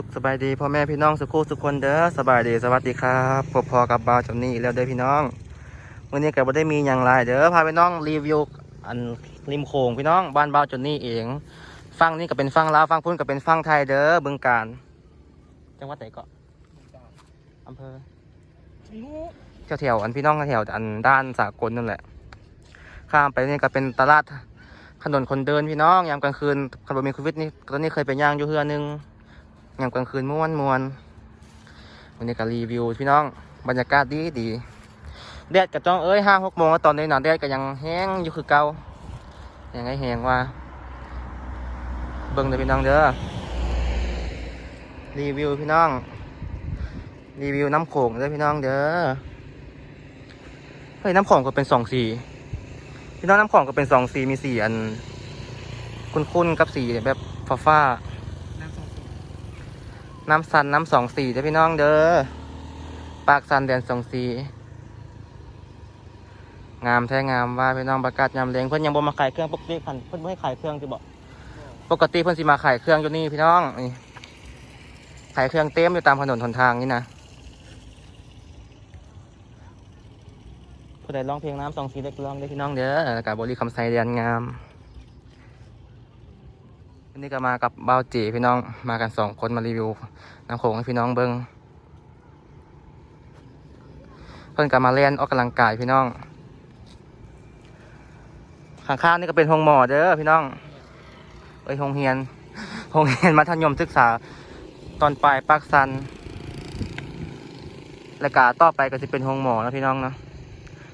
สุขสบายดีพ่อแม่พี่น้องสุขูสุขคนเด้อสบายดีสวัสดีครับพบพอกับบาวจอนนี่อีกแล้วเด้อพี่น้องวันนี้ก็บ่ได้มีอย่างไรเด้อพาพี่น้องรีวิวอันริมโขงพี่น้องบ้านบาวจอนนี่เองฟังนี่ก็เป็นฟังลาวฟังพุ่นก็เป็นฟังไทยเด้อบึงการจังหวัดไหนเกาะอำเภอแถวแถวๆอันพี่น้องแถวอันด้านสากลนั่นแหละข้ามไปนี่ก็เป็นตลาดถนนคนเดินพี่น้องยามกลางคืนคันบ่มีโควิดนี่ตอนนี้เคยไปย่างอยู่เฮือนึง ยามกลางคืนม่วนมวนวันนี้ก็รีวิวพี่น้องบรรยากาศดีดีแดดกระจ้องเอ้ยห้าหกโมงตอนนี้หนาแดดก็ยังแห้งอยู่คือเก่ายังไงแห้งว่าเบิ่งเด้อพี่น้องเด้อรีวิวพี่น้อง รีวิวน้ำโขงเด้อพี่น้องเด้อเฮ้ยน้ำโขงก็เป็นสองสีพี่น้องน้ำโขงก็เป็นสองสีมีสีอัน คุ้นๆกับสีแบบฟ้าๆ น้ำสันน้ำสองสีเด้อพี่น้องเด้อ ปากสันแดนสองสี งามแท้งามว่าพี่น้องประกาศยามเลงเพื่อนยังบ่มาขายเครื่องปกติพันเพื่อนบ่ให้ขายเครื่องจะบอกปกติเพื่อนสิมาขายเครื่องอยู่นี่พี่น้องนี่ขายเครื่องเต็มอยู่ตามถนนหนทางนี่นะผู้ใดร้องเพลงน้ำสองสีเล็กร้องได้อพี่น้องเด้อกับบริคำไซเดียนงาม นนี้ก็มากับบ่าวจีพี่น้องมากันสองคนมารีวิวน้ำโขงให้พี่น้องเบิ้งเพิ่นก็มาเล่นออกกำลังกายพี่น้อง ข้างๆนี่ก็เป็นห้องหมอเด้อพี่น้องเอ้ยห้องเฮียนห้องเฮียนมัธยมศึกษาตอนปลายปักสันแล้วก็ต่อไปก็จะเป็นห้องหมอแล้วพี่น้องเนาะ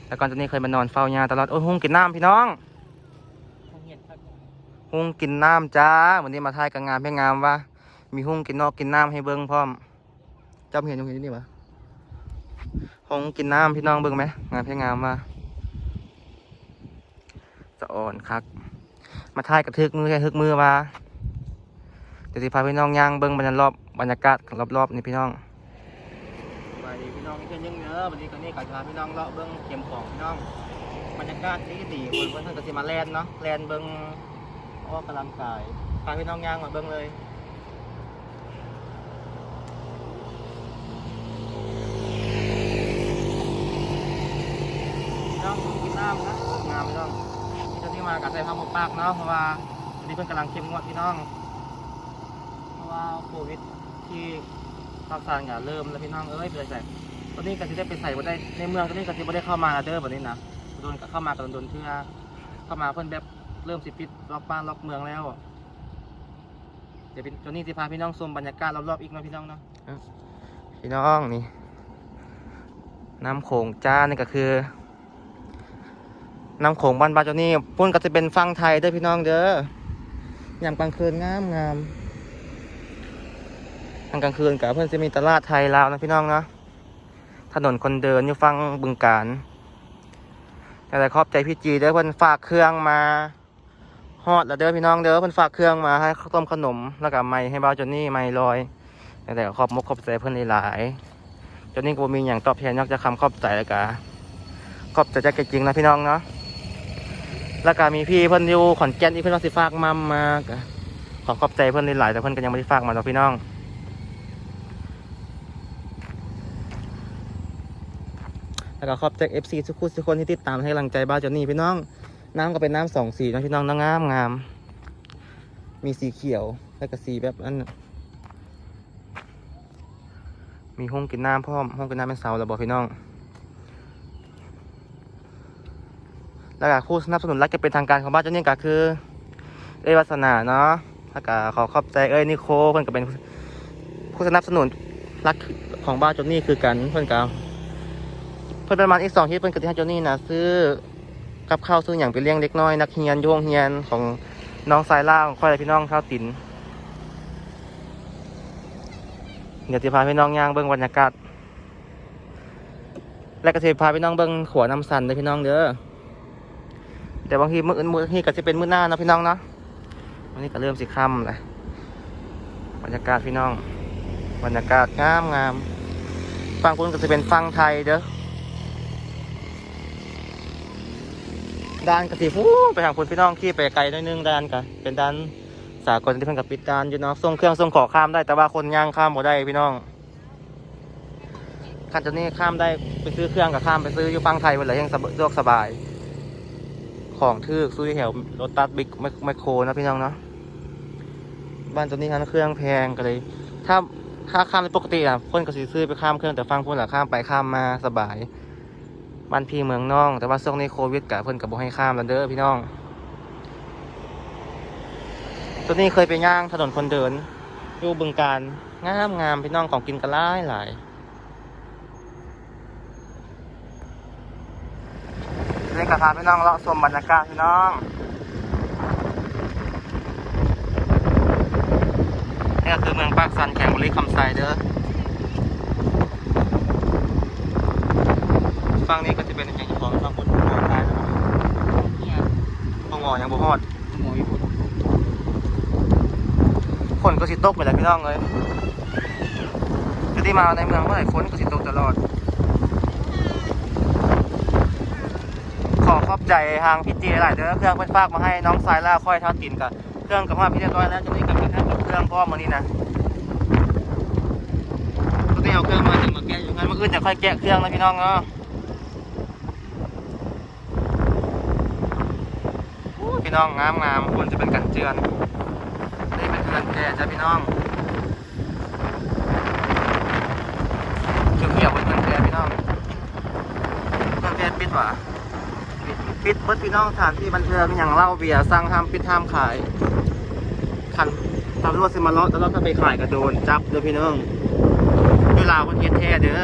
แล้วก่อนจากนี้เคยมานอนเฝ้ายาตลอดโอ้ยห้องกินน้ำพี่น้อง หุ้งกินน้ำจ้าวันนี้มาทายกับงามเพ่งามว่า มีหุ้งกินนอกกินน้ำให้เบิ้งพร้อมจ้าเห็นตรงนี้นี่ปะหุ้งกินน้ำพี่น้องเบิ้งไหมงามเพ่งามว่าจะอ่อนคัก มาทายกับทึกมือแค่ทึกมือว่าเดี๋ยวสิพาพี่น้องย่างเบิ้งบรรยากาศบรรยากาศรอบๆนี่พี่น้องสวัสดีพี่น้องเช่นยังเนอะวันนี้ก็นี่กับพาพี่น้องเลาะเบิ้งเข็มของพี่น้องบรรยากาศดีดีคนเพิ่นก็สิมาแลนเนาะแลนเบิ้ง ออกกำลังกายพาพี่น้องย่างมาเบิ้งเลยพี่น้องกินน้ำนะงามพี่น้องที่จะที่มากับใส่ผ้าหมกปากเนาะเพราะว่าตอนนี้เพิ่นกำลังเข้มงวดพี่น้อง เพราะว่าโควิดที่ภาคกลางอย่าเริ่มแล้วพี่น้องเอ้ยเลยใส่ตอนนี้ก็จะได้ไปใส่บ่ได้ในเมืองตอนนี้ก็จะบ่ได้เข้ามาแล้วเด้อแบบนี้นะโดนก็เข้ามากันโดนเทื่อเข้ามาเพิ่นแบบ เริ่มสิปิดล็อกบ้านล็อกเมืองแล้ว เดี๋ยวพี่จนนี่สิพาพี่น้องชมบรรยากาศรอบๆอีกนะพี่น้องเนาะพี่น้องนี่น้ำโขงจ้านี่ก็คือน้ำโขงบ้านบาเจานี่พุ่นก็จะเป็นฟังไทยเด้พี่น้องเด้อยามกลางคืนงามงามทางกลางคืนกับเพื่อนจะมีตลาดไทยลาวนะพี่น้องเนาะถนนคนเดินอยู่ฟังบึงการแต่ขอบใจพี่จีด้อเพิ่นฝากเครื่องมา ฮอดแล้วเด้อพี่น้องเด้อเพิ่นฝากเครื่องมาให้ข้าวต้มขนมแล้วก็ไม้ให้บ่าวจนนี่ไม้ลอยแต่แต่ขอบมกขอบใจเพิ่นหลายๆจนนี่ก็มีหยังตอบแทนนอกจากคำขอบใจแล้วก็ขอบใจจากใจจริงนะพี่น้องเนาะแล้วก็มีพี่เพิ่นอยู่ขอนแก่นอีกเพิ่นว่าสิฝากมัมมาขอขอบใจเพิ่นหลายๆแต่เพิ่นก็ยังบ่ได้ฝากมาเนาะพี่น้องแล้วก็ขอบใจ FC ทุกคนทุกคนที่ติดตามให้กำลังใจบ้าจนนี่พี่น้อง น้ำก็เป็นน้ำสองสีนะพี่น้องน้ำงามงาม มีสีเขียวแล้วก็สีแบบอันน่ะมีห้องกินน้ำพร้อมห้องกินน้ำเป็นเสาแล้วบอกพี่น้องแล้วก็ผู้สนับสนุนรักจะเป็นทางการของบ้านจอนนี่ก็คือเอ้ยวัสนาเนาะแล้วก็ขอขอบใจเอ้ยนิโคเพื่อนก็เป็นผู้สนับสนุนรักของบ้านจอนนี่คือกันเพื่อนก็เพิ่อนประมาณอีกสองที่เพิ่นกติให้เจ้านี่นะซื้อ กับข้าวซื้ออย่างไปเลี้ยงเล็กน้อยนักเรียนโยงเฮียนของน้องสายล่าของค่อยและพี่น้องข้าวตินเดี๋ยวจะพาพี่น้องย่างเบิ้งบรรยากาศและก็จะพาพี่น้องเบิ้งขวน้ำสันเด้อพี่น้องเด้อแต่บางทีมื้ออื่นมือที่ก็จะเป็นมื้อหน้านะพี่น้องเนาะวันนี้ก็เริ่มสิค่ำเลยบรรยากาศพี่น้อง บรรยากาศงามงามฟังคุณก็จะเป็นฟังไทยเด้อ ด้านกะทิฟูไปทางคุณพี่น้องขี่ไปไกลหนิดนึงด้านกันเป็นด้านสากลที่เพิ่นกับปิดด่านอยู่เนาะส่งเครื่องส่งขอข้ามได้แต่ว่าคนย่างข้ามบ่ได้พี่น้องคันจะนี่ข้ามได้ไปซื้อเครื่องกับข้ามไปซื้ออยู่ฟังไทยเลายังสะดวกสบาย ของทืกซื้อแถวรถตัดบิ๊กไมโครนะพี่น้องเนาะบ้านตัวนี้ทันเครื่องแพงก็เลย ถ้าถ้าข้ามในปกติอะคนก็ซื้อไปข้ามเครื่องแต่ฟังพุ่นละข้ามไปข้ามมาสบาย บ้านพี่เมืองน้อง แต่ว่าช่วงนี้โควิดกะเพิ่นกับบให้ข้ามแล้วเด้อพี่น้อง ตัวนี้เคยไปย่างถนนคนเดินอยู่บึงการงามงามพี่น้องของกินกันหลายหลายเล่นกระพาพี่น้องเลาะชมบรรยากาศพี่น้องนี่ก็คือเมืองปากสันแข่งบุรีคำไซเด้อ ฝั่งนี้ก็จะเป็นอย่างที่บอกฝั่งบนฝั่งใต้นะครับเนี่ยฝั่งงอยังบ่ฮอดหมออยู่ฝนก็สิตกไปแหล้วพี่น้องเลยคือที่มาในเมืองเมื่อไหร่ฝนก็สิตกตลอด ขอขอบใจทางพี่จีหลายเด้อเครื่องเพิ่นฝากมาให้น้องสายล่าค่อยเท้าตินกับเครื่องกับว่าพี่เรียบร้อยแล้วจะนี่กับพี่ท่านกับเครื่องพ่อมานี่นะก็ได้เอาเครื่องมาถึงมาแกะอยู่งั้นเมื่อคืนจะค่อยแกะเครื่องนะพี่น้องเนาะอู้ พี่น้องงามงามควรจะเป็นกันเจือนนี่เป็นเพื่อนแกจ้ะพี่น้องเขียวเขียวเป็นเพื่อนแกพี่น้องเพื่อนแกปิดหวะปิดปิดเบิดพี่น้องสถานที่บันเทิงอย่างเหล้าเบียร์สั่งห้ามปิดห้ามขายคันตำรวจสิมาเลาะแล้วเราก็ไปขายกระโดนจับเด้อพี่น้องเวลาวคนเฮ็ดแท้เด้อ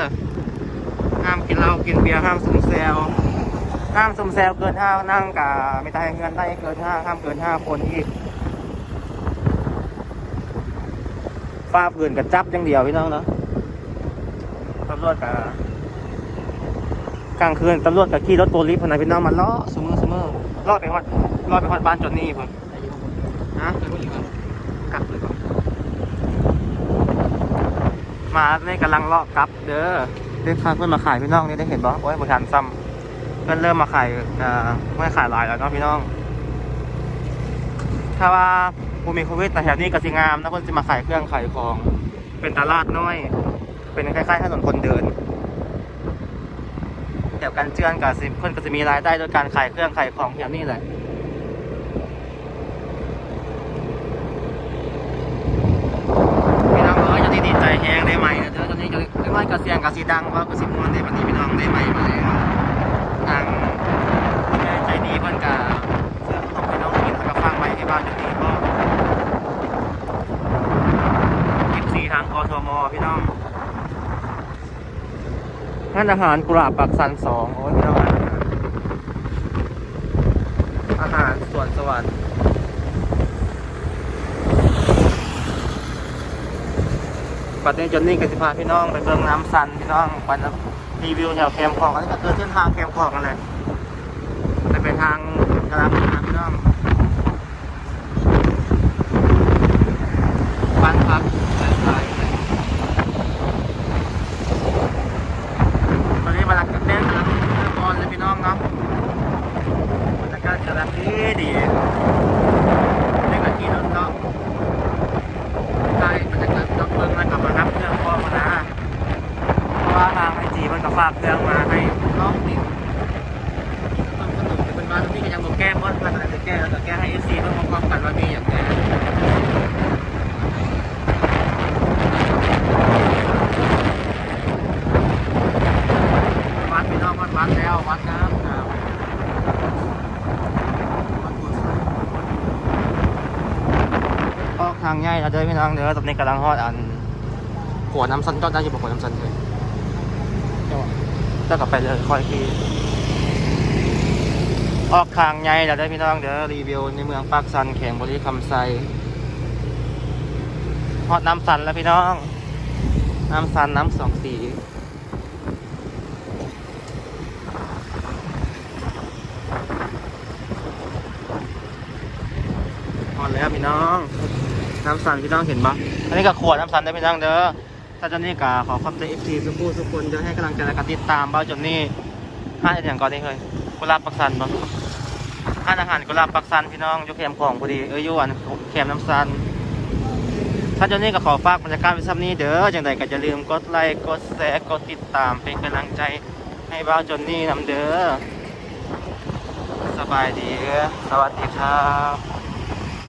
ห้ามกินเหล้ากินเบียร์ห้ามสุ่มแซว ห้ามสุ่มแซวเกินห้านั่งกะไม่ได้เงินได้เกินห้าห้ามเกินห้าคนอีกฟ้าพื้นกับจับอย่างเดียวพี่น้องเนาะตำรวจกับกลางคืนตำรวจกับขี่รถโปลิสพนนะพี่น้องมาล้อสมอสมอล้อไปฮอดล้อไปฮอดบ้านจนนี่พุ่นอายุฮะอายุอยู่ครับกลับเลยก่อนมาเนี่กำลังเลาะกลับ เด้อเด็กพาเพื่อนมาขายพี่น้องนี่ได้เห็นบ่โอ้ยบริการซ้ำ เพื่อนเริ่มมาขายไม่ขายหลายแล้วเนาะพี่น้อง ถ้าว่าผู้มีโควิดแต่แถวนี้ก็สิงามนะเพื่อนจะมาขายเครื่องขายของ เป็นตลาดน้อย เป็นคล้ายๆถนนคนเดินแถวกันเจือนกับสิเพื่อนก็จะมีรายได้โดยการขายเครื่องขายของแถวนี้แหละพี่น้องเอ๋ยจะดีใจแฮงได้ไหมนะเธอตอนนี้จะได้ไหมกระเสียงกระสีดังว่าก็สิมวนได้วันนี้พี่น้องได้ไหมมาแล้ว ทางคุณแม่ใจดีเพิ่นกะเสื้อขนมพี่น้องกินแล้วก็ฟังไว้ที่บ้านอยู่นี่ก็กินสีทางกทมพี่น้องร้านอาหารกุหลาบปักสันสองโอ้ยพี่น้องอาหารสวนสวรรค์ปัดนี้จนนี่กับสิพาพี่น้องไปเบิ่งน้ำซันพี่น้องปัน รีวิวแถวแคมป์ของอันนี้ก็คือเส้นทางแคมป์ของกันเลยแต่เป็นทางกระลาพี่น้ำพี่องบ้านพักสายตอนนี้มาลักเต้นกำลังเริ่มออนเลยพี่น้องเนาะบรรยากาศกำลังดีดีเล่นกับที่รถเนาะ ใช่มันจะเกิดกับเบิ้งแล้วกลับมารับเครื่องพ่อมานะเพราะว่าทางไอจีมันก็ฝากเครื่องมาให้น้องติดต้นขนมจะเป็นบ้านที่ก็ยังบอกแก้เพราะมันอาจจะแก้แล้วก็แก้ให้เอซีเพื่อมาความกันว่ามีอย่างแก้วัดพี่น้องวัดวัดแล้ววัดน้ำครับวัดบัวสวย ออกทางใหญ่แล้วเด้อพี่ น้องเด้อตอนนี้กำลังฮอดอันหัวน้ำซันก็ได้อยู่บนหัวน้ำซันเลยจอดแล้วก็ไปเลยคอยทีออกทางใหญ่แล้วเด้พี่น้องเด้อรีวิวในเมืองปากซันแข่งบริคำไซฮอดน้ำซันแล้วพี่น้อง น้ำซันน้ำสองสีฮอดแล้วพี่น้อง น้ำซันพี่น้องเห็นปะอันนี้ก็ขวดน้ำซันได้พี่น้องเด้อถ้าเจนนี่ก็ขอขอบใจเอฟซีสุกูสุกคนจะให้กำลังใจและการติดตามเบ้าจนนี่ห้าอย่างก่อนได้เลยกุหลาบปักสันปะร้าอาหารกุหลาบปักซันพี่น้องยู่แคมของพอดีเอ้ยยู่อันแคมน้ำซันท่านเจ้านี้ก็ขอฝากบรรยากาศไว้ซ้ำนี้เด้อจังใดก็อย่าลืมกดไลค์กดแชร์กดติดตามเป็นกำลังใจให้บ่าจนนี่นำเด้อสบายดีสวัสดีครับ